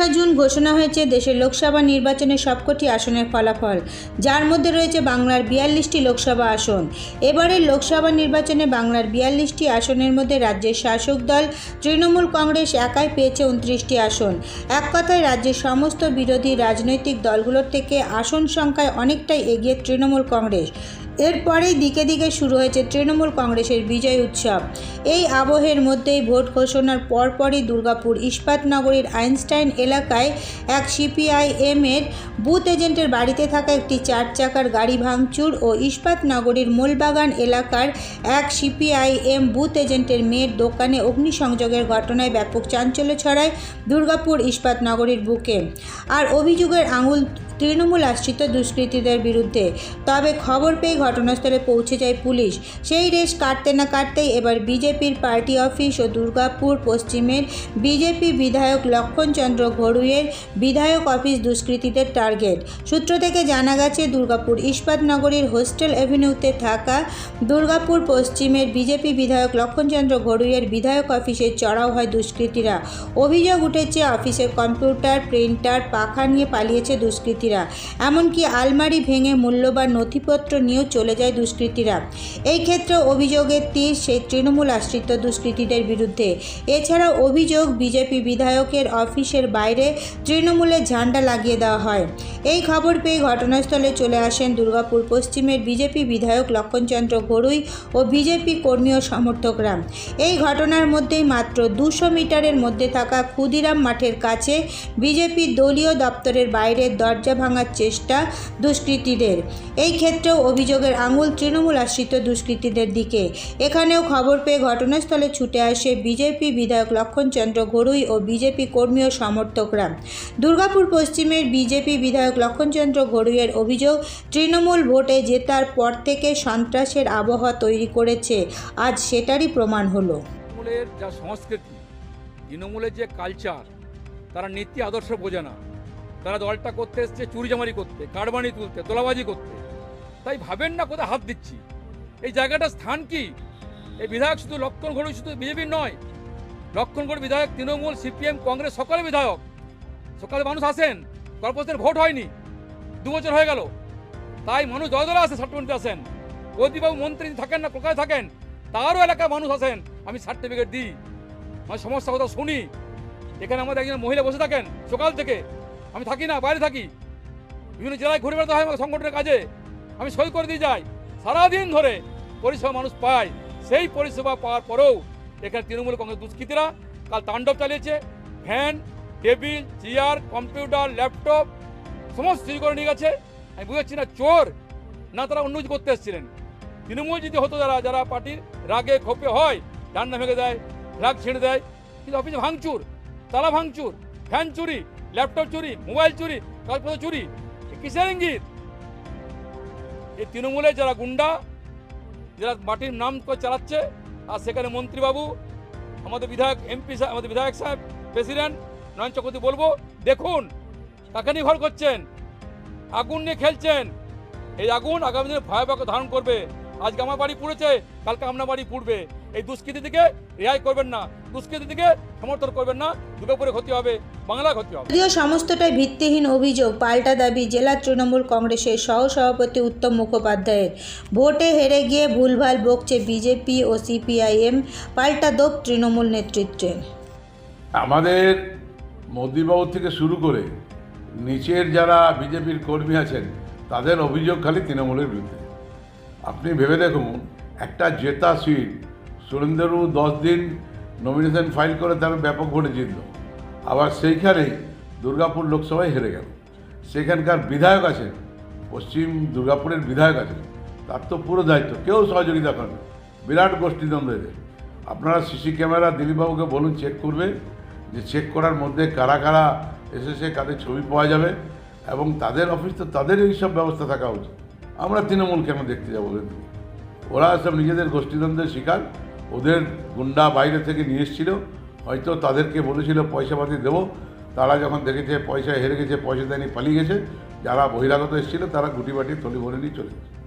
চৌঠা জুন ঘোষণা হয়েছে দেশের লোকসভা নির্বাচনের সবকটি আসনের ফলাফল। যার মধ্যে রয়েছে বাংলার বিয়াল্লিশটি লোকসভা আসন। এবারের লোকসভা নির্বাচনে বাংলার বিয়াল্লিশটি আসনের মধ্যে রাজ্যের শাসক দল, তৃণমূল কংগ্রেস একাই পেয়েছে উনত্রিশটি আসন। এক কথায় রাজ্যের সমস্ত বিরোধী রাজনৈতিক দলগুলোর থেকে আসন সংখ্যায় অনেকটাই এগিয়ে তৃণমূল কংগ্রেস। এরপরেই দিকে দিকে শুরু হয়েছে তৃণমূল কংগ্রেসের বিজয় উৎসব। এই আবহের মধ্যেই ভোট ঘোষণার পরপরই দুর্গাপুর ইস্পাত নগরীর আইনস্টাইন এলাকায় এক সিপিআইএম এর বুথ এজেন্টের বাড়িতে থাকা একটি চার চাকার গাড়ি ভাঙচুর ও ইস্পাত নগরীর মোলবাগান এলাকার এক সিপিআইএম বুথ এজেন্টের মেয়ের দোকানে অগ্নিসংযোগের ঘটনায় ব্যাপক চাঞ্চল্য ছড়ায় দুর্গাপুর ইস্পাত নগরীর বুকে। আর অভিযোগের আঙুল তৃণমূল আশ্রিত দুষ্কৃতীদের বিরুদ্ধে। তবে খবর পেয়ে ঘটনাস্থলে পৌঁছে যায় পুলিশ। সেই রেশ কাটতে না কাটতেই এবার বিজেপির পার্টি অফিস ও দুর্গাপুর পশ্চিমের বিজেপি বিধায়ক লক্ষণচন্দ্র ঘড়ুইয়ের বিধায়ক অফিস দুষ্কৃতীদের টার্গেট। সূত্র থেকে জানা গেছে, দুর্গাপুর ইস্পাত নগরীর হোস্টেল অ্যাভিনিউতে থাকা দুর্গাপুর পশ্চিমের বিজেপি বিধায়ক লক্ষণচন্দ্র ঘড়ুইয়ের বিধায়ক অফিসে চড়াও হয় দুষ্কৃতীরা। অভিযোগ উঠেছে অফিসের কম্পিউটার, প্রিন্টার, পাখা নিয়ে পালিয়েছে দুষ্কৃতীরা। এমনকি আলমারি ভেঙে মূল্যবান নথিপত্র নিয়েও চলে যায় দুষ্কৃতীরা। এই ক্ষেত্রে অভিযোগের তীর সেই তৃণমূল আশ্রিত দুষ্কৃতীদের বিরুদ্ধে। এছাড়াও অভিযোগ বিজেপি বিধায়কের অফিসের বাইরে তৃণমূলের ঝান্ডা লাগিয়ে দেওয়া হয়। এই খবর পেয়ে ঘটনাস্থলে চলে আসেন দুর্গাপুর পশ্চিমের বিজেপি বিধায়ক লক্ষণচন্দ্র ঘড়ুই ও বিজেপি কর্মী ও সমর্থকরা। এই ঘটনার মধ্যেই মাত্র দুশো মিটারের মধ্যে থাকা ক্ষুদিরাম মাঠের কাছে বিজেপি দলীয় দপ্তরের বাইরে দরজা ভাঙার চেষ্টা দুষ্কৃতীদের। এই ক্ষেত্রেও অভিযোগের আঙুল তৃণমূল আশ্রিত দুষ্কৃতীদের দিকে। এখানেও খবর পেয়ে ঘটনাস্থলে ছুটে আসে বিজেপি বিধায়ক লক্ষণচন্দ্র ঘড়ুই ও বিজেপি কর্মী ও সমর্থকরা। দুর্গাপুর পশ্চিমের বিজেপি বিধায়ক লক্ষণচন্দ্র ঘড়ুইয়ের অভিযোগ, তৃণমূল ভোটে জেতার পর থেকে সন্ত্রাসের আবহাওয়া তৈরি করেছে। আজ সেটারই প্রমাণ হলো। তৃণমূলের যা সংস্কৃতি, তৃণমূলের যে কালচার তারা নীতি আদর্শ বোঝে না। তারা দলটা করতে এসছে চুরিজামারি করতে কারবানি তুলতে, তোলাবাজি করতে। তাই ভাবেন না কোথায় হাত দিচ্ছি। এই জায়গাটার স্থান কি? এই বিধায়ক শুধু লক্ষণ ঘড়ি শুধু বিজেপির নয়। লক্ষণ ঘড়ি বিধায়ক, তৃণমূল, সিপিএম, কংগ্রেস, সকলে বিধায়ক। সকালে মানুষ আসেন, কর্পোরেশনের ভোট হয়নি। দু বছর হয়ে গেল। তাই মানুষ দলে দলে আসে সার্টিফিকেট আসেন। প্রদীপবাবু মন্ত্রী থাকেন না, কোথায় থাকেন? তারও এলাকায় মানুষ আসেন, আমি সার্টিফিকেট দিই। আমার সমস্যা কথা শুনি। এখানে আমাদের একজন মহিলা বসে থাকেন, সকাল থেকে। আমি থাকি না, বাইরে থাকি। বিভিন্ন জেলায় ঘুরে বেড়াতে হয় আমাকে সংগঠনের কাজে। আমি সই করে দিয়ে যাই। সারাদিন ধরে পরিষেবা মানুষ পায়। সেই পরিষেবা পাওয়ার পরেও এখানে তৃণমূল কংগ্রেস দুষ্কৃতীরা কাল তাণ্ডব চালিয়েছে। Fan, table, chair, computer, laptop, সমস্ত চুরি করে নিয়ে গেছে। আমি বুঝাচ্ছি না, চোর! না, তারা অন্য কিছু করতে এসেছিলেন। তৃণমূল যদি হতো, যারা যারা পার্টির রাগে ক্ষোভে হয় ডান্না ভেঙে দেয় ফ্ল্যাগ ছেড়ে দেয়, কিন্তু অফিসে ভাঙচুর, তালা ভাঙচুর। ফ্যান চুরি, ল্যাপটপ চুরি, মোবাইল চুরি, কাগজপত্র চুরি কিসের ইঙ্গিত? এই তৃণমূলের যারা গুন্ডা, যারা মাটির নাম করে চালাচ্ছে, আর সেখানে মন্ত্রীবাবু, আমাদের বিধায়ক, এমপি সাহেব, আমাদের বিধায়ক সাহেব, প্রেসিডেন্ট, নয়ন চক্রবর্তী বলব, দেখুন, কাকে নিয়ে ঘর করছেন? আগুন নিয়ে খেলছেন। এই আগুন আগামী দিনে ভয়াবহ ধারণ করবে। আজকে আমার বাড়ি পুড়েছে, কালকে আপনার বাড়ি পুড়বে। এই দুষ্কৃতি থেকে রেহাই করবেন না। দুষ্কৃতি থেকে সমর্থন করবেন না। দুর্গাপুরে ক্ষতি হবে বাংলা ক্ষতি হবে। যদিও সমস্তটাই ভিত্তিহীন অভিযোগ পাল্টা দাবি জেলা তৃণমূল কংগ্রেসের সহসভাপতি উত্তম মুখোপাধ্যায়ের। ভোটে হেরে গিয়ে ভুলভাল বকছে বিজেপি ও সিপিআইএম পাল্টা দোপ তৃণমূল নেতৃত্বে। আমাদের মোদিবাবু থেকে শুরু করে নিচের যারা বিজেপির কর্মী আছেন তাদের অভিযোগ খালি তৃণমূলের বিরুদ্ধে। আপনি ভেবে দেখুন একটা জেতা সিট সুরেন্দ্রবাবু দশ দিন নমিনেশন ফাইল করে তার ব্যাপক ভোটে জিতল। আবার সেইখানেই দুর্গাপুর লোকসভায় হেরে গেল। সেখানকার বিধায়ক আছেন, পশ্চিম দুর্গাপুরের বিধায়ক আছেন, তার তো পুরো দায়িত্ব, কেউ সহযোগিতা করেন বিরাট গোষ্ঠীদ্বন্দ্ব এদের। আপনারা সিসি ক্যামেরা দিলীপবাবুকে বলুন চেক করবে যে চেক করার মধ্যে কারা কারা এসেছে, কাদের ছবি পাওয়া যাবে এবং তাদের অফিস তো তাদের এইসব ব্যবস্থা থাকা উচিত। আমরা তৃণমূল কেন দেখতে যাব? ওরা সব নিজেদের গোষ্ঠীদ্বন্দ্বের শিকার। ওদের গুন্ডা বাইরে থেকে নিয়ে এসেছিল। হয়তো তাদেরকে বলেছিল, পয়সা পাতি দেবো। তারা যখন দেখেছে, পয়সা হেরে গেছে, পয়সা দেয়নি, পালিয়ে গেছে। যারা বহিরাগত এসেছিল, তারা গুটি বাটি থলি ভরে নিয়ে চলে গেছে।